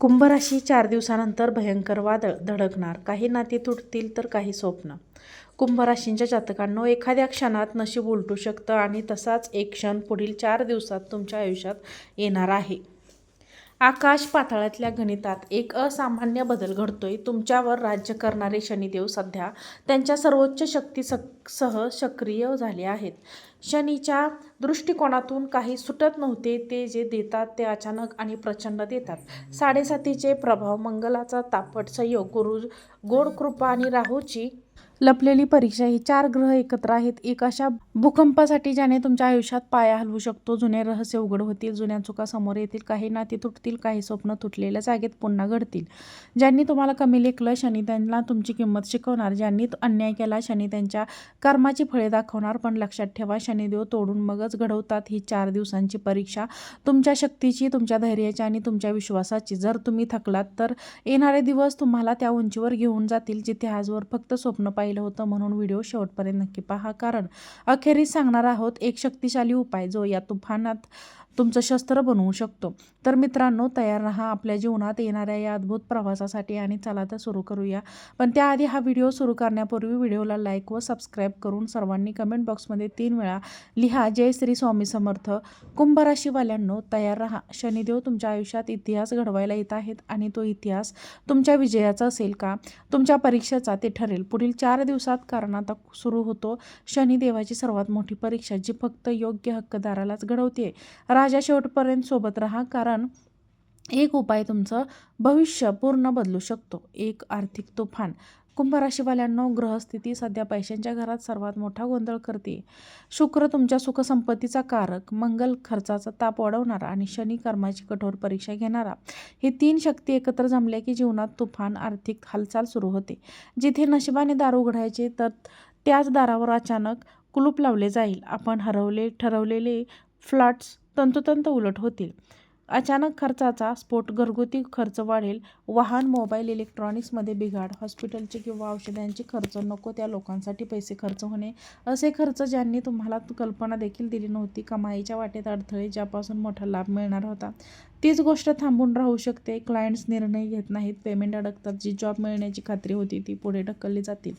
कुंभराशी चार दिवसानंतर भयंकर वादळ धडकणार. काही नाती तुटतील तर काही स्वप्न. कुंभराशींच्या जातकांनो एखाद्या क्षणात नशीब उलटू शकतं आणि तसाच एक क्षण पुढील चार दिवसात तुमच्या आयुष्यात येणार आहे. आकाश पाताळातल्या गणितात एक असामान्य बदल घडतोय. तुमच्यावर राज्य करणारे शनिदेव सध्या त्यांच्या सर्वोच्च शक्ती सक सह सक्रिय झाले आहेत. शनीच्या दृष्टिकोनातून काही सुटत नव्हते ते जे देतात ते अचानक आणि प्रचंड देतात. साडेसातीचे प्रभाव मंगलाचा तापट संयोग गुरु गोड कृपा आणि राहूची लपलेली परीक्षा ही चार ग्रह एकत्र आहेत. एक अशा भूकंपासाठी ज्याने तुमच्या आयुष्यात पाया हलवू शकतो. जुने रहस्य उघड होतील जुन्या चुका समोर येतील काही नाती तुटतील काही स्वप्न तुटलेल्या जागेत पुन्हा घडतील. ज्यांनी तुम्हाला कमी लेखलं शनी त्यांना तुमची किंमत शिकवणार. ज्यांनी अन्याय केला शनी त्यांच्या कर्माची फळे दाखवणार. पण लक्षात ठेवा शनिदेव तोडून मगच घडवतात. ही चार दिवसांची परीक्षा तुमच्या शक्तीची तुमच्या धैर्याची आणि तुमच्या विश्वासाची. जर तुम्ही थकलात तर येणारे दिवस तुम्हाला त्या उंचीवर घेऊन जातील जिथे आजवर फक्त स्वप्न पाहिलं होतं म्हणून व्हिडिओ शेवटपर्यंत नक्की पहा. कारण अखेरीस सांगणार आहोत एक शक्तिशाली उपाय जो या तुफानात तुमचं शस्त्र बनवू शकतो. तर मित्रांनो तयार राहा. आपल्या जीवनात येणाऱ्या या अद्भुत प्रवासासाठी आणि चला तर सुरू करूया. पण त्याआधी हा व्हिडिओ सुरू करण्यापूर्वी व्हिडिओला लाईक व सबस्क्राईब करून सर्वांनी कमेंट बॉक्समध्ये तीन वेळा लिहा. जय श्री स्वामी समर्थ. कुंभराशीवाल्यांनो तयार राहा. शनिदेव तुमच्या आयुष्यात इतिहास घडवायला येत आहेत आणि तो इतिहास तुमच्या विजयाचा असेल का? तुमच्या परीक्षेचा ते ठरेल. पुढील चार दिवसात कारण आता सुरू होतो. शनिदेवाची सर्वात मोठी परीक्षा जी फक्त योग्य हक्कदारालाच घडवते माझ्या शेवटपर्यंत सोबत राहा कारण एक उपाय तुमचं भविष्य पूर्ण बदलू शकतो. एक आर्थिक तुफान. कुंभराशीवाल्यांनो ग्रहस्थिती सध्या पैशांच्या घरात सर्वात मोठा गोंधळ करते. शुक्र तुमच्या सुखसंपत्तीचा कारक. मंगल खर्चाचा ताप वाढवणारा आणि शनी कर्माची कठोर परीक्षा घेणारा. हे तीन शक्ती एकत्र जमल्या की जीवनात तुफान आर्थिक हालचाल सुरू होते. जिथे नशिबाने दार उघडायचे तर त्याच दारावर अचानक कुलूप लावले जाईल. आपण हरवले ठरवलेले फ्लॅट्स तंतोतंत उलट होतील. अचानक खर्चाचा स्फोट घरगुती खर्च वाढेल. वाहन मोबाईल इलेक्ट्रॉनिक्समध्ये बिघाड हॉस्पिटलचे किंवा औषधांचे खर्च नको त्या लोकांसाठी पैसे खर्च होणे. असे खर्च ज्यांनी तुम्हाला कल्पना देखील दिली नव्हती कमाईच्या वाटेत अडथळे ज्यापासून मोठा लाभ मिळणार होता. तीच गोष्ट थांबून राहू शकते. क्लायंट्स निर्णय घेत नाहीत. पेमेंट अडकतात. जी जॉब मिळण्याची खात्री होती ती पुढे ढकलली जातील.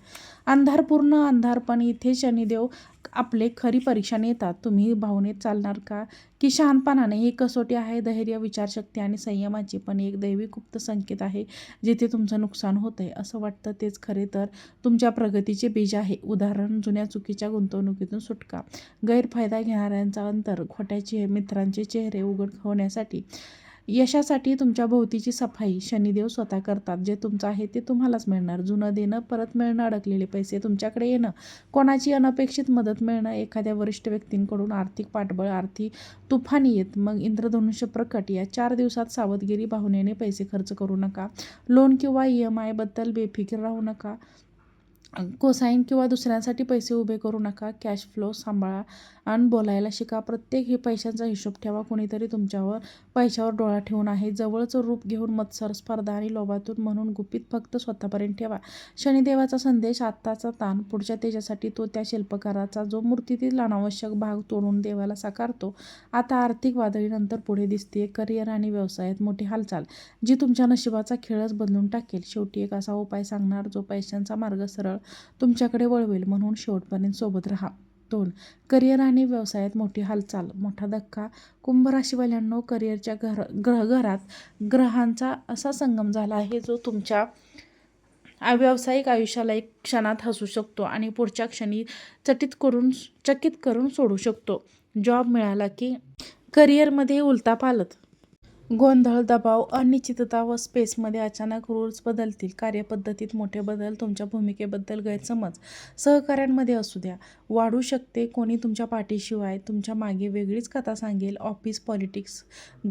अंधारपूर्ण अंधार पण इथे शनिदेव आपले खरी परीक्षा नेतात. तुम्ही भावनेत चालणार का? की शहाणपणाने ही कसोटी आहे धैर्य विचारशक्ती आणि संयमाची पण एक दैवी गुप्त संकेत आहे जिथे तुमचं नुकसान होतं आहे असं वाटतं तेच खरे तर तुमच्या प्रगतीचे बीज आहे. उदाहरण जुन्या चुकीच्या गुंतवणुकीतून सुटका. गैरफायदा घेणाऱ्यांचा अंतर खोट्याचे मित्रांचे चेहरे उघड होण्यासाठी यशासाठी तुमच्या भोवतीची सफाई शनिदेव स्वतः करतात. जे तुमचं आहे ते तुम्हालाच मिळणार. जुनं देणं परत मिळणं अडकलेले पैसे तुमच्याकडे येणं. कोणाची अनपेक्षित मदत मिळणं एखाद्या वरिष्ठ व्यक्तींकडून आर्थिक पाठबळ आर्थिक तुफानी येत मग इंद्रधनुष्य प्रकट या चार दिवसात सावधगिरी भावनेने पैसे खर्च करू नका. लोन किंवा ई एम आयबद्दल बेफिकीर राहू नका. कोसाईन किंवा दुसऱ्यांसाठी पैसे उभे करू नका कॅश फ्लो सांभाळा आणि बोलायला शिका. प्रत्येक हे पैशांचा हिशोब ठेवा. कोणीतरी तुमच्यावर पैशावर डोळा ठेवून आहे. जवळचं रूप घेऊन मत्सर स्पर्धा आणि लोभातून म्हणून गुपित फक्त स्वतःपर्यंत ठेवा. शनिदेवाचा संदेश आत्ताचा ताण पुढच्या तेजासाठी तो त्या शिल्पकाराचा जो मूर्तीतील अनावश्यक भाग तोडून देवाला साकारतो. आता आर्थिक वादळीनंतर पुढे दिसते करिअर आणि व्यवसायात मोठी हालचाल. जी तुमच्या नशिबाचा खेळच बदलून टाकेल. शेवटी एक असा उपाय सांगणार जो पैशांचा मार्ग सरळ तुमच्याकडे वळवेल म्हणून शेवटपर्यंत सोबत राहा. दोन करिअर आणि व्यवसायात मोठी हालचाल. मोठा धक्का. कुंभराशीवाल्यांनो करिअरच्या घर ग्रह घरात ग्रहांचा असा संगम झाला आहे जो तुमच्या व्यावसायिक आयुष्याला एक क्षणात हसू शकतो आणि पुढच्या क्षणी चटित करून चकित करून सोडू शकतो. जॉब मिळाला की करिअरमध्ये उलतापालत गोंधळ दबाव अनिश्चितता व स्पेसमध्ये अचानक रूल्स बदलतील. कार्यपद्धतीत मोठे बदल तुमच्या भूमिकेबद्दल गैरसमज सहकाऱ्यांमध्ये असू द्या. वाढू शकते कोणी तुमच्या पाठीशिवाय. तुमच्या मागे वेगळीच कथा सांगेल. ऑफिस पॉलिटिक्स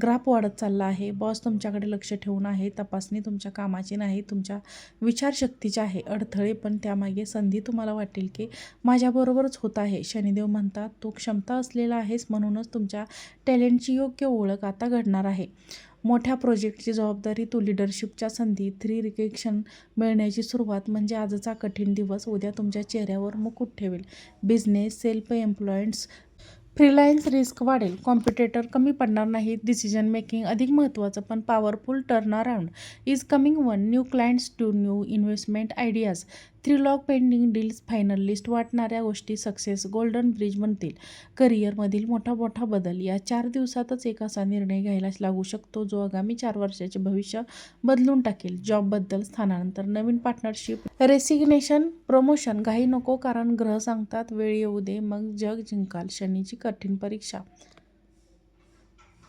ग्राफ वाढत चालला आहे. बॉस तुमच्याकडे लक्ष ठेवून आहे. तपासणी तुमच्या कामाची नाही तुमच्या विचारशक्तीची आहे. अडथळे पण त्यामागे संधी तुम्हाला वाटेल की माझ्याबरोबरच होत आहे. शनिदेव म्हणतात तो क्षमता असलेला आहेस म्हणूनच तुमच्या टॅलेंटची योग्य ओळख आता घडणार आहे. मोठ्या प्रोजेक्टची जबाबदारी तू लिडरशिपच्या संधी थ्री रिकेक्शन मिळण्याची सुरुवात म्हणजे आजचा कठीण दिवस उद्या तुमच्या चेहऱ्यावर मुकुट ठेवेल. Business self employed freelance risk वाढेल. कॉम्पिटेटर कमी पडणार नाहीत डिसिजन मेकिंग अधिक महत्त्वाचं पण powerful turn around is coming one new clients two new investment ideas three lock pending deals final list वाटणाऱ्या गोष्टी सक्सेस गोल्डन ब्रिज बनतील करिअरमधील मोठा मोठा बदल या चार दिवसातच एक असा निर्णय घ्यायला लागू शकतो जो आगामी चार वर्षाचे भविष्य बदलून टाकेल. जॉबबद्दल स्थानानंतर नवीन पार्टनरशिप रेसिग्नेशन प्रमोशन घाई नको कारण ग्रह सांगतात वेळ येऊ दे मग जग जिंकाल शनीची कठीण परीक्षा.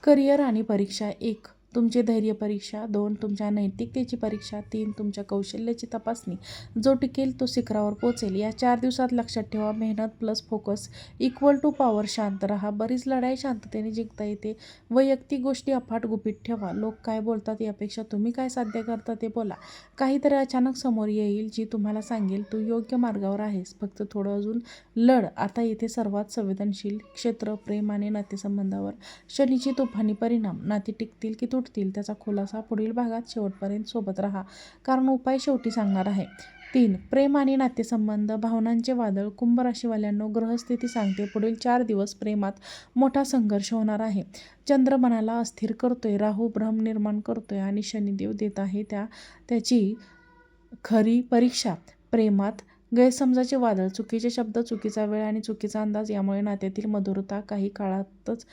करिअर आणि परीक्षा एक. तुमची धैर्य परीक्षा दोन तुमच्या नैतिकतेची परीक्षा तीन तुमच्या कौशल्याची तपासणी. जो टिकेल तो शिखरावर पोचेल या चार दिवसात लक्षात ठेवा मेहनत plus focus equal to power शांत राहा. बरीच लढाई शांततेने जिंकता येते. वैयक्तिक गोष्टी अफाट गुपित ठेवा. लोक काय बोलतात यापेक्षा तुम्ही काय साध्य करता ते बोला. काहीतरी अचानक समोर येईल जी तुम्हाला सांगेल. तू योग्य मार्गावर आहेस. फक्त थोडं अजून लढ. आता येथे सर्वात संवेदनशील क्षेत्र प्रेम आणि नातेसंबंधावर. शनीची तुफानी परिणाम. नाती टिकतील की तुटतील त्याचा खुलासा पुढील भागात शेवटपर्यंत सोबत राहा. कारण उपाय शेवटी सांगणार आहे. तीन प्रेम आणि नातेसंबंध भावनांचे वादळ कुंभ राशीवाल्यांनो ग्रहस्थिती सांगते. पुढील चार दिवस प्रेमात मोठा संघर्ष होणार आहे. चंद्र मनाला अस्थिर करतोय राहू भ्रम निर्माण करतोय आणि शनिदेव देत आहे त्या त्याची खरी परीक्षा. प्रेमात गैरसमजाचे वादळ चुकीचे शब्द चुकीचा वेळ आणि चुकीचा अंदाज यामुळे नात्यातील मधुरता काही काळातच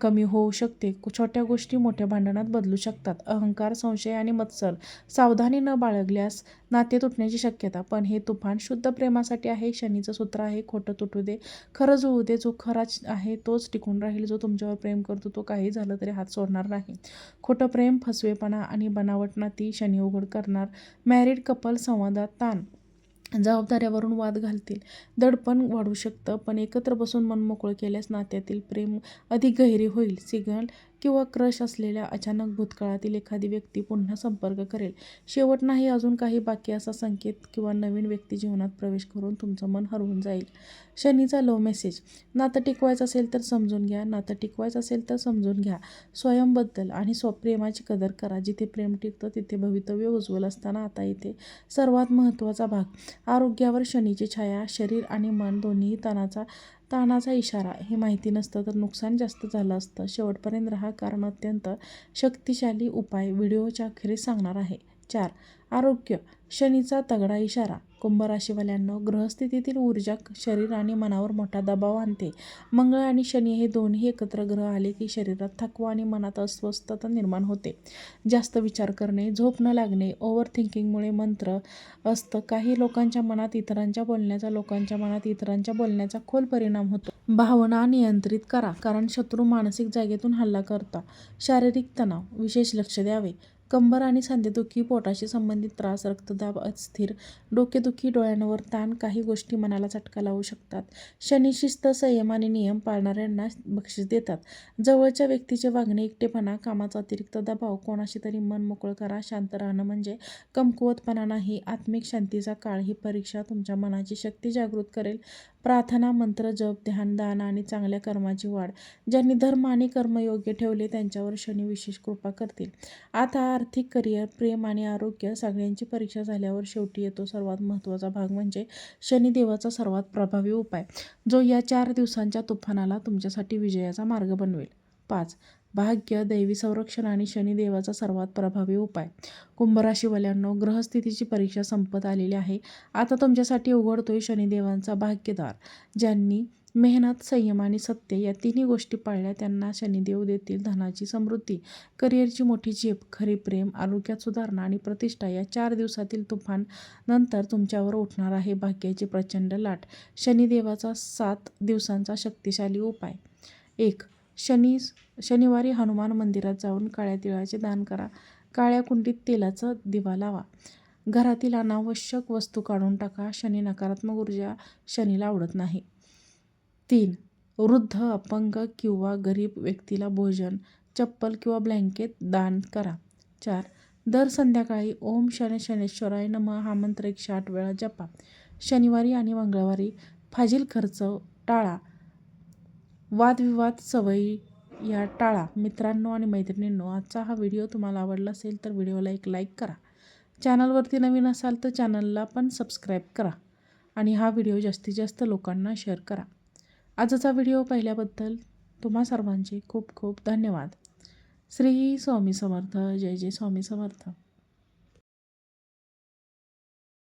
कमी होऊ शकते. छोट्या गोष्टी मोठ्या भांडणात बदलू शकतात. अहंकार संशय आणि मत्सर सावधानी न बाळगल्यास नाते तुटण्याची शक्यता. पण हे तुफान शुद्ध प्रेमासाठी आहे शनीचं सूत्र आहे खोटं तुटू दे खरं जुळू दे जो खराच आहे तोच टिकून राहील जो तुमच्यावर प्रेम करतो तो काही झालं तरी हात सोडणार नाही. खोटं प्रेम फसवेपणा आणि बनावट नाती शनी उघड करणार. मॅरिड कपल संवादात ताण जबाबदाऱ्यावरून वाद घालतील. दडपण वाढू शकतं पण एकत्र बसून मनमोकळं केल्यास नात्यातील प्रेम अधिक गहिरी होईल. सिग्नल किंवा क्रश असलेल्या अचानक भूतकाळातील एखादी व्यक्ती पुन्हा संपर्क करेल. शेवट नाही अजून काही बाकी असा संकेत किंवा नवीन व्यक्ती जीवनात प्रवेश करून तुमचं मन हरवून जाईल. शनीचा लो मेसेज नातं टिकवायचं असेल तर समजून घ्या नातं टिकवायचं असेल तर समजून घ्या. स्वयंबद्दल आणि स्वप्रेमाची कदर करा. जिथे प्रेम टिकतं तिथे भवितव्य उज्ज्वल असताना आता इथे सर्वात महत्त्वाचा भाग. आरोग्यावर शनीची छाया शरीर आणि मन दोन्ही तणाचा ताणाचा इशारा हे माहिती नसतं तर नुकसान जास्त झालं असतं. शेवटपर्यंत राहा कारण अत्यंत शक्तिशाली उपाय व्हिडिओच्या अखेरीस सांगणार आहे. चार. आरोग्य. शनीचा तगडा इशारा. कुंभराशीवाल्यांना ग्रहस्थितीतील ऊर्जा शरीर आणि मनावर मोठा दबाव आणते. मंगळ आणि शनी हे दोन्ही एकत्र ग्रह आले की शरीरात थकवा आणि मनात अस्वस्थता निर्माण होते. जास्त विचार करणे झोप न लागणे ओव्हर थिंकिंगमुळे मंत्र असतं. काही लोकांच्या मनात इतरांच्या बोलण्याचा लोकांच्या मनात इतरांच्या बोलण्याचा खोल परिणाम होतो. भावना नियंत्रित करा कारण शत्रू मानसिक जागेतून हल्ला करता. शारीरिक तणाव. विशेष लक्ष द्यावे. कंबर आणि सांधेदुखी पोटाशी संबंधित त्रास रक्तदाब अस्थिर डोकेदुखी डोळ्यांवर ताण काही गोष्टी मनाला चटका लावू शकतात. शनी शिस्त संयम आणि नियम पाळणाऱ्यांना बक्षीस देतात. जवळच्या व्यक्तीचे वागणे एकटेपणा कामाचा अतिरिक्त दबाव कोणाशी तरी मन मोकळं करा शांत राहणं म्हणजे कमकुवतपणा नाही. आत्मिक शांतीचा काळ ही परीक्षा तुमच्या मनाची शक्ती जागृत करेल. प्रार्थना मंत्र जप ध्यान दान आणि चांगल्या कर्माची वाढ. ज्यांनी धर्म आणि कर्म योग्य ठेवले त्यांच्यावर शनी विशेष कृपा करतील. आता आर्थिक करिअर प्रेम आणि आरोग्य सगळ्यांची परीक्षा झाल्यावर शेवटी येतो सर्वात महत्त्वाचा भाग म्हणजे शनिदेवाचा सर्वात प्रभावी उपाय. जो या चार दिवसांच्या तुफानाला तुमच्यासाठी विजयाचा मार्ग बनवेल. पाच. भाग्य दैवी संरक्षण आणि शनिदेवाचा सर्वात प्रभावी उपाय. कुंभराशीवाल्यांनो ग्रहस्थितीची परीक्षा संपत आलेली आहे. आता तुमच्यासाठी उघडतोय शनिदेवांचा भाग्यदार ज्यांनी मेहनत संयम आणि सत्य या तिन्ही गोष्टी पाळल्या. त्यांना शनिदेव देतील धनाची समृद्धी करिअरची मोठी झेप खरे प्रेम आरोग्यात सुधारणा आणि प्रतिष्ठा या चार दिवसातील तुफान नंतर तुमच्यावर उठणार आहे भाग्याची प्रचंड लाट. शनिदेवाचा सात दिवसांचा शक्तिशाली उपाय. एक शनी शनिवारी हनुमान मंदिरात जाऊन काळ्या तिळाचे दान करा. काळ्या कुंडीत तेलाचं दिवा लावा. घरातील अनावश्यक वस्तू काढून टाका. शनी नकारात्मक ऊर्जा शनीला आवडत नाही. तीन वृद्ध अपंग किंवा गरीब व्यक्तीला भोजन चप्पल किंवा ब्लँकेट दान करा. चार दर संध्याकाळी ओम शनि शनेश्वराय नम हा मंत्र एकशे आठ वेळा जपा. शनिवारी आणि मंगळवारी फाजील खर्च टाळा. वादविवाद सवयी या टाळा. मित्रांनो आणि मैत्रिणींनो आजचा हा व्हिडिओ तुम्हाला आवडला असेल तर व्हिडिओला एक लाईक करा. चॅनलवरती नवीन असाल तर चॅनलला पण सबस्क्राईब करा आणि हा व्हिडिओ जास्तीत जास्त लोकांना शेअर करा. आजचा व्हिडिओ पाहिल्याबद्दल तुम्हा सर्वांचे खूप खूप धन्यवाद. श्री स्वामी समर्थ. जय जय स्वामी समर्थ.